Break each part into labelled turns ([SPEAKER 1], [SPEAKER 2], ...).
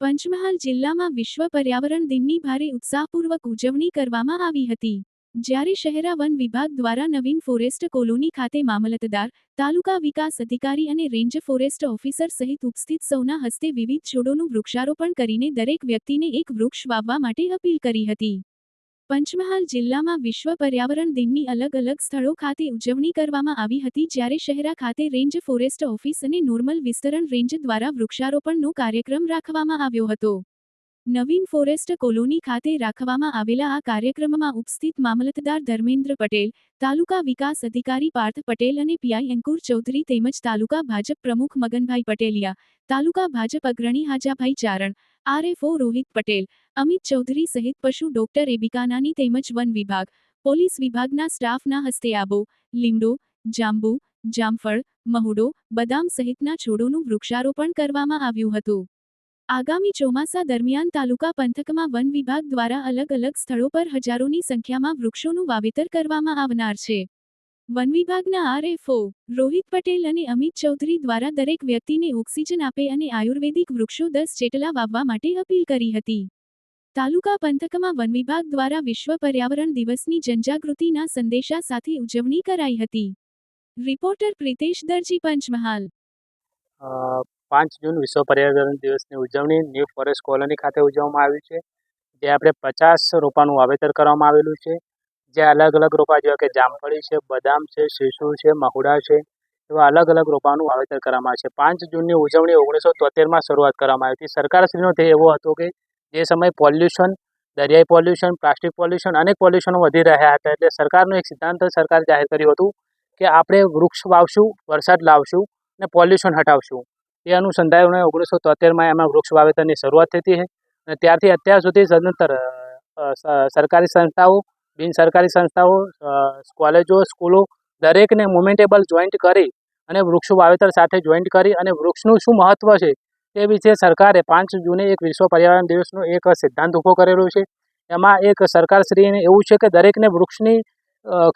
[SPEAKER 1] પંચમહાલ જિલ્લામાં વિશ્વ પર્યાવરણ દિનની ભારે ઉત્સાહપૂર્વક ઉજવણી કરવામાં આવી હતી. જ્યારે શહેરા વન વિભાગ દ્વારા નવીન ફોરેસ્ટ કોલોની ખાતે મામલતદાર, તાલુકા વિકાસ અધિકારી અને રેન્જ ફોરેસ્ટ ઓફિસર સહિત ઉપસ્થિત સૌના હસ્તે વિવિધ છોડોનું વૃક્ષારોપણ કરીને દરેક વ્યક્તિને એક વૃક્ષ વાવવા માટે અપીલ કરી હતી. પંચમહાલ જિલ્લામાં વિશ્વ પર્યાવરણ દિનની અલગ અલગ સ્થળો ખાતે ઉજવણી કરવામાં આવી હતી જ્યારે શહેરા ખાતે રેન્જ ફોરેસ્ટ ઓફિસ અને નોર્મલ વિસ્તરણ રેન્જ દ્વારા વૃક્ષારોપણનો કાર્યક્રમ રાખવામાં આવ્યો હતો. નવીન ફોરેસ્ટ કોલોની ખાતે રાખવામાં આવેલા આ કાર્યક્રમમાં ઉપસ્થિત મામલતદાર ધર્મેન્દ્ર પટેલ, તાલુકા વિકાસ અધિકારી પાર્થ પટેલ અને પીઆઈ અંકુર ચૌધરી તેમજ તાલુકા ભાજપ પ્રમુખ મગનભાઈ પટેલિયા, તાલુકા ભાજપ અગ્રણી હાજાભાઈ ચારણ આરએફઓ રોહિત પટેલ અમિત ચૌધરી સહિત પશુ ડોક્ટર એબિકાનાની તેમજ વન વિભાગ, પોલીસ વિભાગના સ્ટાફના હસ્તે આબો લીમડો જાંબુ, જામફળ, મહુડો, બદામ સહિતના છોડોનું વૃક્ષારોપણ કરવામાં આવ્યું હતું. આગામી ચોમાસા દરમિયાન તાલુકા પંથકમાં વન વિભાગ દ્વારા અલગ અલગ સ્થળો પર હજારોની સંખ્યામાં વૃક્ષોનું વાવેતર કરવામાં આવનાર છે. વન વિભાગના આરએફઓ રોહિત પટેલ અને અમિત ચૌધરી દ્વારા દરેક વ્યક્તિને ઓક્સિજન આપે અને આયુર્વેદિક વૃક્ષો દસ જેટલા વાવવા માટે અપીલ કરી હતી. તાલુકા પંથકમાં વન વિભાગ દ્વારા વિશ્વ પર્યાવરણ દિવસની જનજાગૃતિના સંદેશા સાથે ઉજવણી કરાઈ હતી. રિપોર્ટર પ્રિતેશ દરજી પંચમહાલ.
[SPEAKER 2] પાંચ જૂન વિશ્વ પર્યાવરણ દિવસની ઉજવણી ન્યૂ ફોરેસ્ટ કોલોની ખાતે ઉજવવામાં આવી છે. જે આપણે પચાસ રોપાનું વાવેતર કરવામાં આવેલું છે. જે અલગ અલગ રોપા, જેવા કે જામફળી છે, બદામ છે, શીશુ છે, મહુડા છે, એવા અલગ અલગ રોપાનું વાવેતર કરવામાં આવે છે. પાંચ જૂનની ઉજવણી ઓગણીસો તોતેરમાં શરૂઆત કરવામાં આવી હતી. સરકારશ્રીનો તે એવો હતો કે જે સમયે પોલ્યુશન દરિયાઈ પોલ્યુશન પ્લાસ્ટિક પોલ્યુશન અનેક પોલ્યુશનો વધી રહ્યા હતા એટલે સરકારનો એક સિદ્ધાંત સરકારે જાહેર કર્યું હતું કે આપણે વૃક્ષ વાવશું, વરસાદ લાવશું અને પોલ્યુશન હટાવશું. એ અનુસંધાને ઓગણીસો તોતેરમાં એમાં વૃક્ષ વાવેતરની શરૂઆત થઈ હતી અને ત્યારથી અત્યાર સુધી સદંતર સરકારી સંસ્થાઓ, બિન સરકારી સંસ્થાઓ કોલેજો, સ્કૂલો દરેકને મુમેન્ટેબલ જોઈન્ટ કરી અને વૃક્ષ વાવેતર સાથે જોઈન્ટ કરી અને વૃક્ષનું શું મહત્ત્વ છે તે વિશે સરકારે પાંચ જૂને એક વિશ્વ પર્યાવરણ દિવસનો એક સિદ્ધાંત ઊભો કરેલો છે. એમાં એક સરકારશ્રીને એવું છે કે દરેકને વૃક્ષની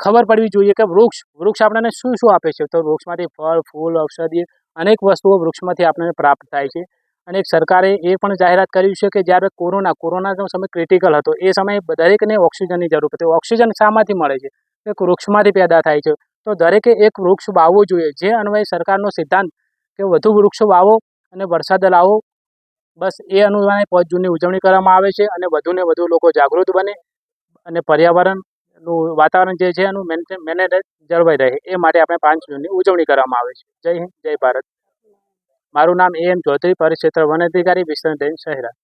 [SPEAKER 2] ખબર પડવી જોઈએ કે વૃક્ષ વૃક્ષ આપણને શું શું આપે છે? તો વૃક્ષમાંથી ફળ, ફૂલ ઔષધિ અનેક વસ્તુઓ વૃક્ષમાંથી આપણને પ્રાપ્ત થાય છે. અને એક સરકારે એ પણ જાહેરાત કર્યું છે કે જ્યારે કોરોના, કોરોનાનો સમય ક્રિટિકલ હતો, એ સમયે દરેકને ઓક્સિજનની જરૂર હતી ઓક્સિજન શામાંથી મળે છે? એક વૃક્ષમાંથી પેદા થાય છે? તો દરેકે એક વૃક્ષ વાવવું જોઈએ. જે અન્વયે સરકારનો સિદ્ધાંત કે વધુ વૃક્ષો વાવો અને વરસાદ લાવો. બસ એ અનુસારે પાંચ જૂનની ઉજવણી કરવામાં આવે છે અને વધુને વધુ લોકો જાગૃત બને અને પર્યાવરણનું વાતાવરણ જે છે એનું મેનેજ જળવાઈ રહે. એ માટે આપણે પાંચ જૂનની ઉજવણી કરવામાં આવે છે. જય હિન્દ, જય ભારત. મારું નામ એ એમ ચૌધરી, પરિક્ષેત્ર વન અધિકારી, વિસ્તરણ રેન્જ શહેરા.